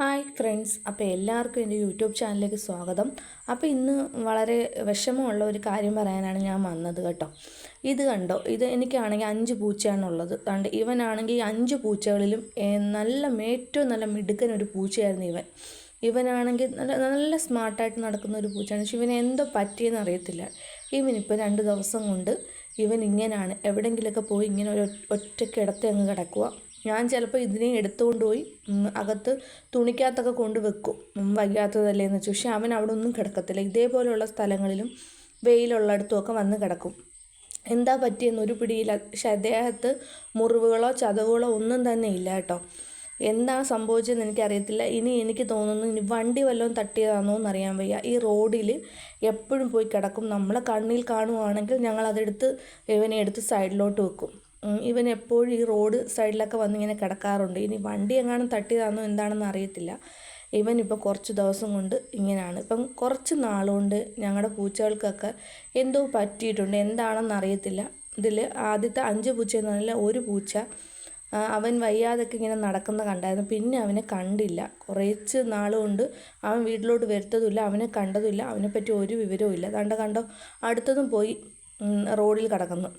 Hi friends. അപ്പോൾ എല്ലാവർക്കും എന്റെ യൂട്യൂബ് ചാനലിലേക്ക് സ്വാഗതം. അപ്പോൾ ഇന്ന് വളരെ വിഷമമുള്ള ഒരു കാര്യം പറയാനാണ് ഞാൻ വന്നത് കേട്ടോ. ഇത് കണ്ടോ? ഇത് എനിക്കാണെങ്കിൽ അഞ്ച് പൂച്ചയാണുള്ളത് കണ്ട് ഇവനാണെങ്കിൽ അഞ്ച് പൂച്ചകളിലും നല്ല ഏറ്റവും നല്ല മിടുക്കൻ ഒരു പൂച്ചയായിരുന്നു ഇവൻ. ഇവനാണെങ്കിൽ നല്ല നല്ല സ്മാർട്ടായിട്ട് നടക്കുന്ന ഒരു പൂച്ചയാണ്. പക്ഷെ ഇവന് എന്തോ പറ്റിയെന്ന് അറിയത്തില്ല. ഇവനിപ്പോൾ രണ്ട് ദിവസം കൊണ്ട് ഇവൻ ഇങ്ങനെയാണ് എവിടെയെങ്കിലുമൊക്കെ പോയി ഇങ്ങനെ ഒരു ഒറ്റ കിടത്തി അങ്ങ് കിടക്കുക ഞാൻ ചിലപ്പോൾ ഇതിനെ എടുത്തുകൊണ്ട് പോയി അകത്ത് തുണിക്കകത്തൊക്കെ കൊണ്ട് വെക്കും. വയ്യാത്തതല്ലേ എന്ന് വെച്ചു. പക്ഷേ അവൻ അവിടെ ഒന്നും കിടക്കത്തില്ല. ഇതേപോലെയുള്ള സ്ഥലങ്ങളിലും വെയിലുള്ളിടത്തും ഒക്കെ വന്ന് കിടക്കും. എന്താ പറ്റിയെന്ന് ഒരു പിടിയില്ല. പക്ഷെ അദ്ദേഹത്ത് മുറിവുകളോ ചതവുകളോ ഒന്നും തന്നെ ഇല്ല കേട്ടോ. എന്താണ് സംഭവിച്ചതെന്ന് എനിക്കറിയത്തില്ല. ഇനി എനിക്ക് തോന്നുന്നു ഇനി വണ്ടി വല്ലതും തട്ടിയതാണോ എന്നറിയാൻ വയ്യ. ഈ റോഡിൽ എപ്പോഴും പോയി കിടക്കും. നമ്മളെ കണ്ണിൽ കാണുവാണെങ്കിൽ ഞങ്ങൾ അതെടുത്ത് ഇവനെ എടുത്ത് സൈഡിലോട്ട് വെക്കും. ഇവൻ എപ്പോഴും ഈ റോഡ് സൈഡിലൊക്കെ വന്ന് ഇങ്ങനെ കിടക്കാറുണ്ട്. ഇനി വണ്ടി എങ്ങാനും തട്ടിയതാണോ എന്താണെന്ന് അറിയത്തില്ല. ഇവൻ ഇപ്പോൾ കുറച്ച് ദിവസം കൊണ്ട് ഇങ്ങനെയാണ് ഇപ്പം കുറച്ച് നാളുകൊണ്ട് ഞങ്ങളുടെ പൂച്ചകൾക്കൊക്കെ എന്തോ പറ്റിയിട്ടുണ്ട്. എന്താണെന്ന് അറിയത്തില്ല. ഇതിൽ ആദ്യത്തെ അഞ്ച് പൂച്ച എന്ന് പറഞ്ഞാൽ ഒരു പൂച്ച അവൻ വയ്യാതൊക്കെ ഇങ്ങനെ നടക്കുന്ന കണ്ടായിരുന്നു. പിന്നെ അവനെ കണ്ടില്ല. കുറച്ച് നാളുകൊണ്ട് അവൻ വീട്ടിലോട്ട് വരുത്തതുമില്ല. അവനെ കണ്ടതുമില്ല. അവനെപ്പറ്റി ഒരു വിവരവും ഇല്ല കണ്ട കണ്ടോ? അടുത്തതും പോയി റോഡിൽ കിടക്കുന്നു.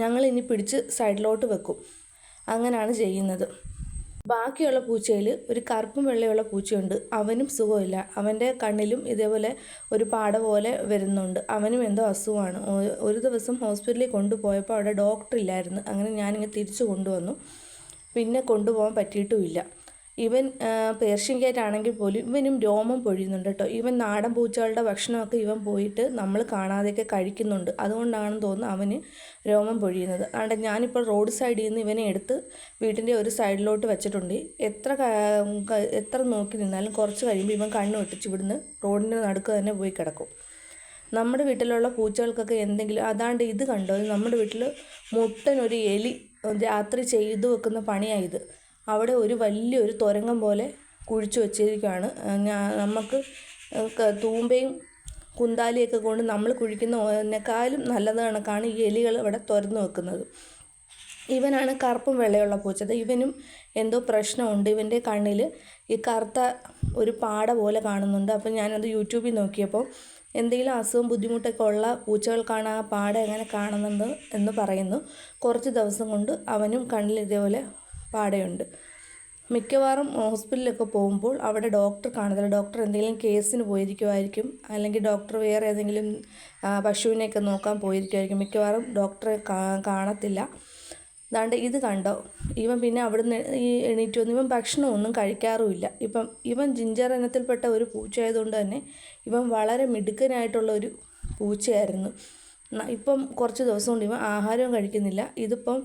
ഞങ്ങൾ ഇനി പിടിച്ച് സൈഡിലോട്ട് വെക്കും. അങ്ങനെയാണ് ചെയ്യുന്നത്. ബാക്കിയുള്ള പൂച്ചയിൽ ഒരു കറുപ്പും വെള്ളയുള്ള പൂച്ചയുണ്ട്. അവനും സുഖമില്ല. അവന്റെ കണ്ണിലും ഇതേപോലെ ഒരു പാട പോലെ വരുന്നുണ്ട്. അവനും എന്തോ അസുഖമാണ്. ഒരു ദിവസം ഹോസ്പിറ്റലിൽ കൊണ്ടുപോയപ്പോൾ അവിടെ ഡോക്ടർ ഇല്ലായിരുന്നു. അങ്ങനെ ഞാനിങ്ങനെ തിരിച്ചു കൊണ്ടുവന്നു. പിന്നെ കൊണ്ടുപോകാൻ പറ്റിയിട്ടുമില്ല. ഇവൻ പേർഷ്യൻ ക്യാറ്റ് ആണെങ്കിൽ പോലും ഇവനും രോമം പൊഴിയുന്നുണ്ട് കേട്ടോ. ഇവൻ നാടൻ പൂച്ചകളുടെ ഭക്ഷണമൊക്കെ ഇവൻ പോയിട്ട് നമ്മൾ കാണാതെയൊക്കെ കഴിക്കുന്നുണ്ട്. അതുകൊണ്ടാണെന്ന് തോന്നുന്നു അവന് രോമം പൊഴിയുന്നത്. അതുകൊണ്ട് ഞാനിപ്പോൾ റോഡ് സൈഡിൽ നിന്ന് ഇവനെ എടുത്ത് വീട്ടിന്റെ ഒരു സൈഡിലോട്ട് വെച്ചിട്ടുണ്ട്. എത്ര എത്ര നോക്കി നിന്നാലും കുറച്ച് കഴിയുമ്പോൾ ഇവൻ കണ്ണു വെട്ടിച്ച് ഇവിടുന്ന് റോഡിന്റെ നടുക്ക് തന്നെ പോയി കിടക്കും. നമ്മുടെ വീട്ടിലുള്ള പൂച്ചകൾക്കൊക്കെ എന്തെങ്കിലും അതാണ്ട് ഇത് കണ്ടോ? നമ്മുടെ വീട്ടിൽ മുട്ടനൊരു എലി രാത്രി ചെയ്തു വെക്കുന്ന പണിയായത് അവിടെ ഒരു വലിയൊരു തുരങ്കം പോലെ കുഴിച്ചു വച്ചിരിക്കുകയാണ്. നമുക്ക് തൂമ്പയും കുന്താലിയൊക്കെ കൊണ്ട് നമ്മൾ കുഴിക്കുന്നതിനേക്കാളും നല്ലത് കണക്കാണ് ഈ എലികൾ ഇവിടെ തുറന്നു വെക്കുന്നത്. ഇവനാണ് കറുപ്പും വെള്ളയുള്ള പൂച്ചത് ഇവനും എന്തോ പ്രശ്നമുണ്ട്. ഇവന്റെ കണ്ണിൽ ഈ കറുത്ത ഒരു പാട പോലെ കാണുന്നുണ്ട്. അപ്പം ഞാനത് യൂട്യൂബിൽ നോക്കിയപ്പോൾ എന്തെങ്കിലും അസുഖം ബുദ്ധിമുട്ടൊക്കെ ഉള്ള പൂച്ചകൾക്കാണ് ആ പാട എങ്ങനെ കാണുന്നത് എന്ന് പറയുന്നു. കുറച്ച് ദിവസം കൊണ്ട് അവനും കണ്ണിൽ ഇതേപോലെ പാടയുണ്ട്. മിക്കവാറും ഹോസ്പിറ്റലിലൊക്കെ പോകുമ്പോൾ അവിടെ ഡോക്ടർ കാണത്തില്ല ഡോക്ടർ എന്തെങ്കിലും കേസിന് പോയിരിക്കുമായിരിക്കും അല്ലെങ്കിൽ ഡോക്ടർ വേറെ ഏതെങ്കിലും പശുവിനെയൊക്കെ നോക്കാൻ പോയിരിക്കുമായിരിക്കും മിക്കവാറും ഡോക്ടറെ കാണത്തില്ല. അതാണ്ട് ഇത് കണ്ടോ? ഇവൻ പിന്നെ അവിടുന്ന് ഈ എണീറ്റ് വന്ന് ഇവൻ ഭക്ഷണമൊന്നും കഴിക്കാറുമില്ല. ഇപ്പം ഇവൻ ജിഞ്ചർ ഇനത്തിൽപ്പെട്ട ഒരു പൂച്ചയായതുകൊണ്ട് തന്നെ ഇവൻ വളരെ മിടുക്കനായിട്ടുള്ള ഒരു പൂച്ചയായിരുന്നു. ഇപ്പം കുറച്ച് ദിവസം കൊണ്ട് ഇവൻ ആഹാരവും കഴിക്കുന്നില്ല. ഇതിപ്പം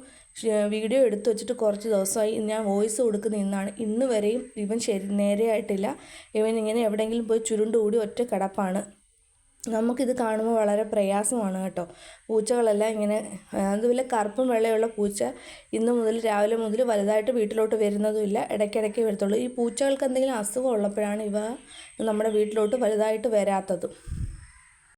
വീഡിയോ എടുത്തു വെച്ചിട്ട് കുറച്ച് ദിവസമായി ഞാൻ വോയിസ് കൊടുക്കുന്ന ഇന്നാണ്. ഇന്ന് വരെയും ഇവൻ ശരി നേരെയായിട്ടില്ല ഇവൻ ഇങ്ങനെ എവിടെയെങ്കിലും പോയി ചുരുണ്ടുകൂടി ഒറ്റ കിടപ്പാണ്. നമുക്കിത് കാണുമ്പോൾ വളരെ പ്രയാസമാണ് കേട്ടോ. പൂച്ചകളെല്ലാം ഇങ്ങനെ അതുപോലെ കറുപ്പും വെള്ളയുള്ള പൂച്ച ഇന്ന് മുതൽ രാവിലെ മുതൽ വലുതായിട്ട് വീട്ടിലോട്ട് വരുന്നതുമില്ല ഇടയ്ക്കിടയ്ക്ക് വരത്തുള്ളൂ. ഈ പൂച്ചകൾക്ക് എന്തെങ്കിലും അസുഖം ഉള്ളപ്പോഴാണ് ഇവ നമ്മുടെ വീട്ടിലോട്ട് വലുതായിട്ട് വരാത്തത്.